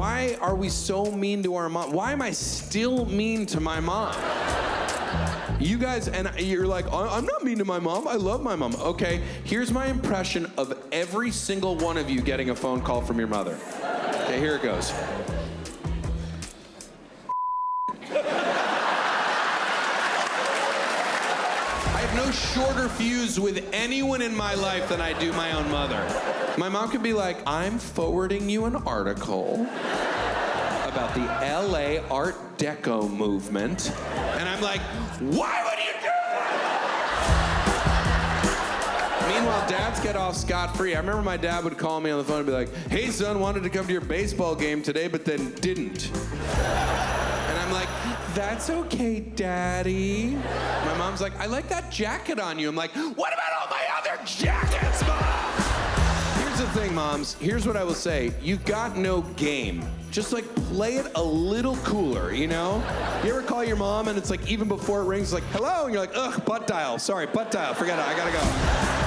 Why are we so mean to our mom? Why am I still mean to my mom? You guys, and you're like, "I- I'm not mean to my mom. I love my mom. Okay, here's my impression of every single one of you getting a phone call from your mother. Okay, here it goes. Have no shorter fuse with anyone in my life than I do my own mother. My mom could be like, I'm forwarding you an article about the LA Art Deco movement. And I'm like, why would you do that? Meanwhile, dads get off scot free. I remember my dad would call me on the phone and be like, hey, son, wanted to come to your baseball game today, but then didn't. And I'm like, that's okay, daddy. My mom's like, I like that jacket on you. I'm like, what about all my other jackets, mom? Here's the thing, moms. Here's what I will say. You've got no game. Just like play it a little cooler, you know? You ever call your mom and it's like even before it rings, like, hello, and you're like, ugh, butt dial. Sorry, butt dial. Forget it. I gotta go.